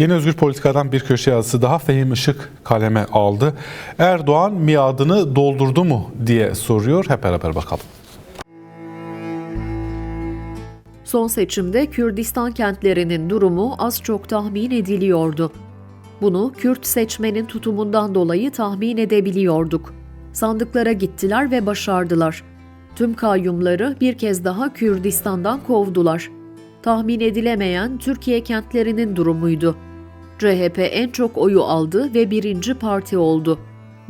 Yeni Özgür Politika'dan bir köşe yazısı daha Fehim Işık kaleme aldı. Erdoğan miadını doldurdu mu diye soruyor. Hep beraber bakalım. Son seçimde Kürdistan kentlerinin durumu az çok tahmin ediliyordu. Bunu Kürt seçmenin tutumundan dolayı tahmin edebiliyorduk. Sandıklara gittiler ve başardılar. Tüm kayyumları bir kez daha Kürdistan'dan kovdular. Tahmin edilemeyen Türkiye kentlerinin durumuydu. CHP en çok oyu aldı ve birinci parti oldu.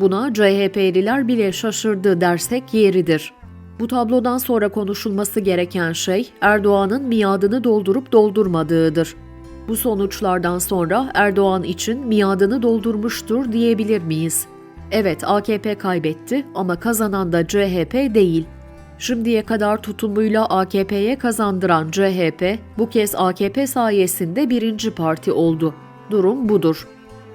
Buna CHP'liler bile şaşırdı dersek yeridir. Bu tablodan sonra konuşulması gereken şey Erdoğan'ın miadını doldurup doldurmadığıdır. Bu sonuçlardan sonra Erdoğan için miadını doldurmuştur diyebilir miyiz? Evet AKP kaybetti ama kazanan da CHP değil. Şimdiye kadar tutumuyla AKP'ye kazandıran CHP bu kez AKP sayesinde birinci parti oldu. Durum budur.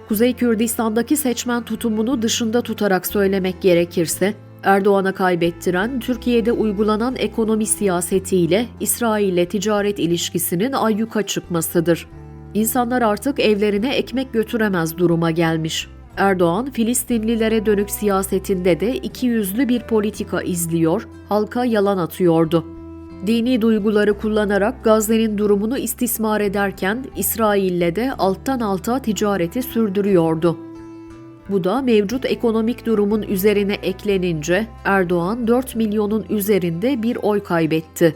Kuzey Kürdistan'daki seçmen tutumunu dışında tutarak söylemek gerekirse, Erdoğan'a kaybettiren Türkiye'de uygulanan ekonomi siyasetiyle İsrail'le ticaret ilişkisinin ayyuka çıkmasıdır. İnsanlar artık evlerine ekmek götüremez duruma gelmiş. Erdoğan, Filistinlilere dönük siyasetinde de ikiyüzlü bir politika izliyor, halka yalan atıyordu. Dini duyguları kullanarak Gazze'nin durumunu istismar ederken İsrail'le de alttan alta ticareti sürdürüyordu. Bu da mevcut ekonomik durumun üzerine eklenince Erdoğan 4 milyonun üzerinde bir oy kaybetti.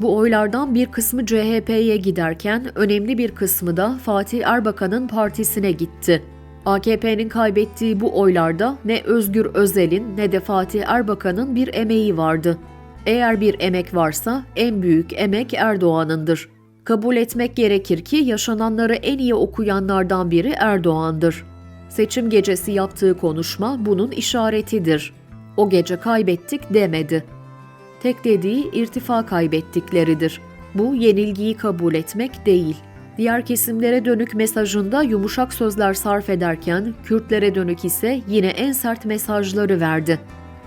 Bu oylardan bir kısmı CHP'ye giderken önemli bir kısmı da Fatih Erbakan'ın partisine gitti. AKP'nin kaybettiği bu oylarda ne Özgür Özel'in ne de Fatih Erbakan'ın bir emeği vardı. Eğer bir emek varsa en büyük emek Erdoğan'ındır. Kabul etmek gerekir ki yaşananları en iyi okuyanlardan biri Erdoğan'dır. Seçim gecesi yaptığı konuşma bunun işaretidir. O gece kaybettik demedi. Tek dediği irtifa kaybettikleridir. Bu yenilgiyi kabul etmek değil. Diğer kesimlere dönük mesajında yumuşak sözler sarf ederken Kürtlere dönük ise yine en sert mesajları verdi.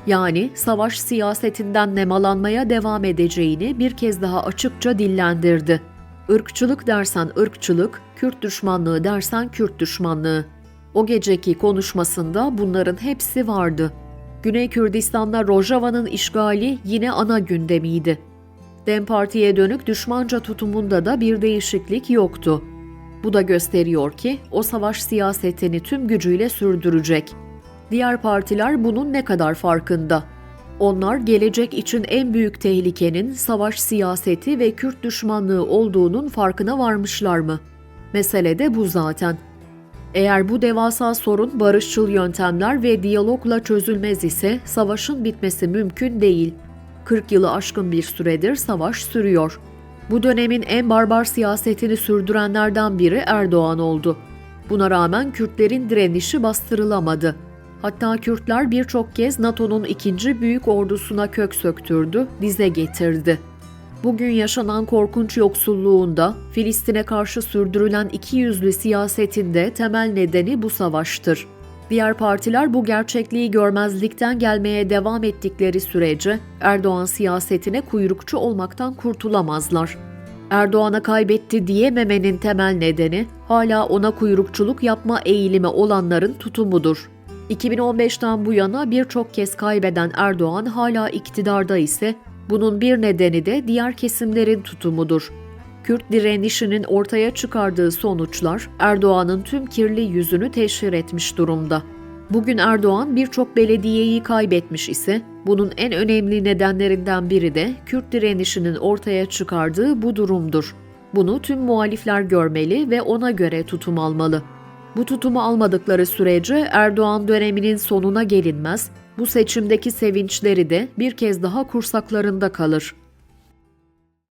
Yani savaş siyasetinden nemalanmaya devam edeceğini bir kez daha açıkça dillendirdi. Irkçılık dersen ırkçılık, Kürt düşmanlığı dersen Kürt düşmanlığı. O geceki konuşmasında bunların hepsi vardı. Güney Kürdistan'da Rojava'nın işgali yine ana gündemiydi. Dem Parti'ye dönük düşmanca tutumunda da bir değişiklik yoktu. Bu da gösteriyor ki o savaş siyasetini tüm gücüyle sürdürecek. Diğer partiler bunun ne kadar farkında? Onlar gelecek için en büyük tehlikenin savaş siyaseti ve Kürt düşmanlığı olduğunun farkına varmışlar mı? Mesele de bu zaten. Eğer bu devasa sorun barışçıl yöntemler ve diyalogla çözülmez ise savaşın bitmesi mümkün değil. 40 yılı aşkın bir süredir savaş sürüyor. Bu dönemin en barbar siyasetini sürdürenlerden biri Erdoğan oldu. Buna rağmen Kürtlerin direnişi bastırılamadı. Hatta Kürtler birçok kez NATO'nun ikinci büyük ordusuna kök söktürdü, dize getirdi. Bugün yaşanan korkunç yoksulluğunda Filistin'e karşı sürdürülen ikiyüzlü siyasetinde temel nedeni bu savaştır. Diğer partiler bu gerçekliği görmezlikten gelmeye devam ettikleri sürece Erdoğan siyasetine kuyrukçu olmaktan kurtulamazlar. Erdoğan'a kaybetti diyememenin temel nedeni hala ona kuyrukçuluk yapma eğilimi olanların tutumudur. 2015'ten bu yana birçok kez kaybeden Erdoğan hala iktidarda ise bunun bir nedeni de diğer kesimlerin tutumudur. Kürt direnişinin ortaya çıkardığı sonuçlar Erdoğan'ın tüm kirli yüzünü teşhir etmiş durumda. Bugün Erdoğan birçok belediyeyi kaybetmiş ise bunun en önemli nedenlerinden biri de Kürt direnişinin ortaya çıkardığı bu durumdur. Bunu tüm muhalifler görmeli ve ona göre tutum almalı. Bu tutumu almadıkları sürece Erdoğan döneminin sonuna gelinmez, bu seçimdeki sevinçleri de bir kez daha kursaklarında kalır.